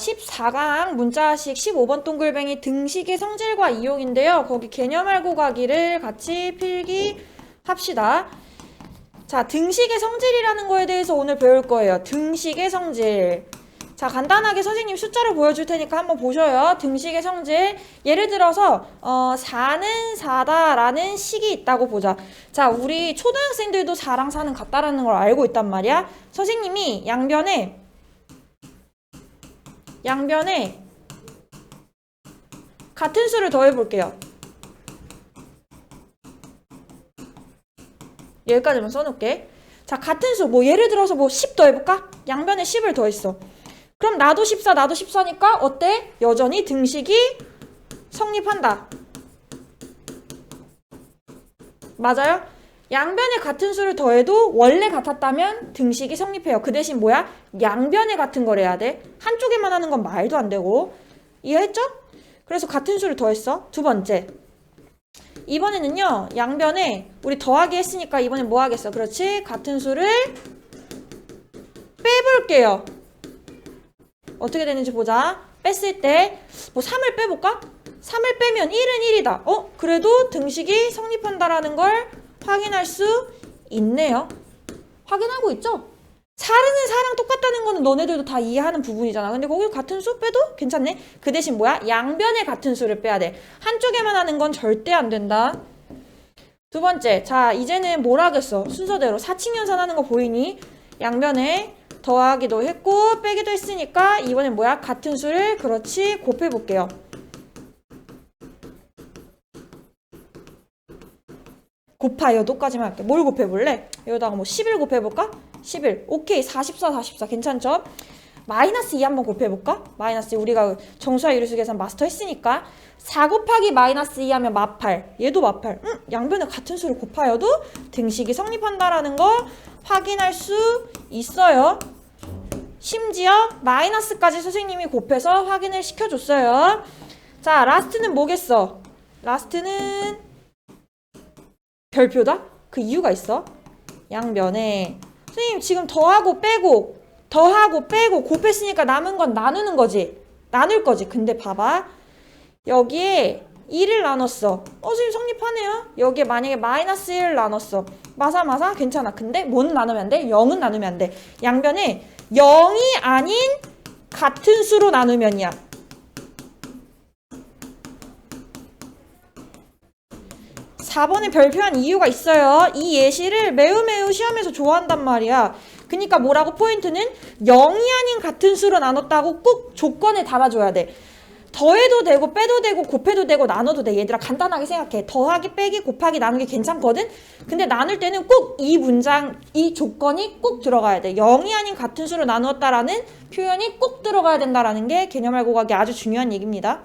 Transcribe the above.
14강 문자식 15번 동글뱅이 등식의 성질과 이용인데요. 거기 개념 알고 가기를 같이 필기합시다. 자, 등식의 성질이라는 거에 대해서 오늘 배울 거예요. 등식의 성질. 자, 간단하게 선생님 숫자를 보여줄 테니까 한번 보셔요. 등식의 성질. 예를 들어서, 어, 4는 4다라는 식이 있다고 보자. 자, 우리 초등학생들도 4랑 4는 같다라는 걸 알고 있단 말이야. 선생님이 양변에 양변에 같은 수를 더해 볼게요. 여기까지만 써놓을게. 자, 같은 수, 뭐, 예를 들어서 뭐, 10 더해볼까? 양변에 10을 더했어. 그럼 나도 14, 나도 14니까 어때? 여전히 등식이 성립한다. 맞아요? 양변에 같은 수를 더해도 원래 같았다면 등식이 성립해요. 그 대신 뭐야? 양변에 같은 걸 해야 돼. 한쪽에만 하는 건 말도 안 되고. 이해했죠? 그래서 같은 수를 더했어. 두 번째. 이번에는요, 양변에 우리 더하기 했으니까 이번엔 뭐 하겠어? 그렇지? 같은 수를 빼볼게요. 어떻게 되는지 보자. 뺐을 때, 뭐 3을 빼볼까? 3을 빼면 1은 1이다. 어? 그래도 등식이 성립한다라는 걸 확인할 수 있네요. 확인하고 있죠? 4는 4랑 똑같다는 거는 너네들도 다 이해하는 부분이잖아. 근데 거기 같은 수 빼도 괜찮네. 그 대신 뭐야? 양변에 같은 수를 빼야 돼. 한쪽에만 하는 건 절대 안 된다. 두 번째. 자, 이제는 뭘 하겠어? 순서대로 사칙연산 하는 거 보이니? 양변에 더하기도 했고 빼기도 했으니까 이번엔 뭐야? 같은 수를 그렇지 곱해 볼게요. 곱하 여 도까지만 할게. 뭘 곱해볼래? 여기다가 뭐 11 곱해볼까? 11. 오케이. 44, 44. 괜찮죠? 마이너스 2 한번 곱해볼까? 마이너스 2. 우리가 정수와 유리수 계산 마스터 했으니까 4 곱하기 마이너스 2 하면 마팔. 얘도 마팔. 응? 양변에 같은 수를 곱하여도 등식이 성립한다라는 거 확인할 수 있어요. 심지어 마이너스까지 선생님이 곱해서 확인을 시켜줬어요. 자, 라스트는 뭐겠어? 라스트는 별표다? 그 이유가 있어. 양변에 선생님 지금 더하고 빼고 더하고 빼고 곱했으니까 남은 건 나누는 거지. 나눌 거지. 근데 봐봐. 여기에 1을 나눴어. 어, 선생님 성립하네요. 여기에 만약에 마이너스 1을 나눴어. 마사 마사 괜찮아. 근데 뭐는 나누면 안 돼? 0은 나누면 안 돼. 양변에 0이 아닌 같은 수로 나누면이야. 4번에 별표한 이유가 있어요. 이 예시를 매우 매우 시험에서 좋아한단 말이야. 그니까 뭐라고 포인트는 0이 아닌 같은 수로 나눴다고 꼭 조건에 달아줘야 돼. 더해도 되고 빼도 되고 곱해도 되고 나눠도 돼. 얘들아 간단하게 생각해. 더하기 빼기 곱하기 나누기 괜찮거든. 근데 나눌 때는 꼭 이 문장 이 조건이 꼭 들어가야 돼. 0이 아닌 같은 수로 나누었다라는 표현이 꼭 들어가야 된다라는 게 개념 알고 가기 아주 중요한 얘기입니다.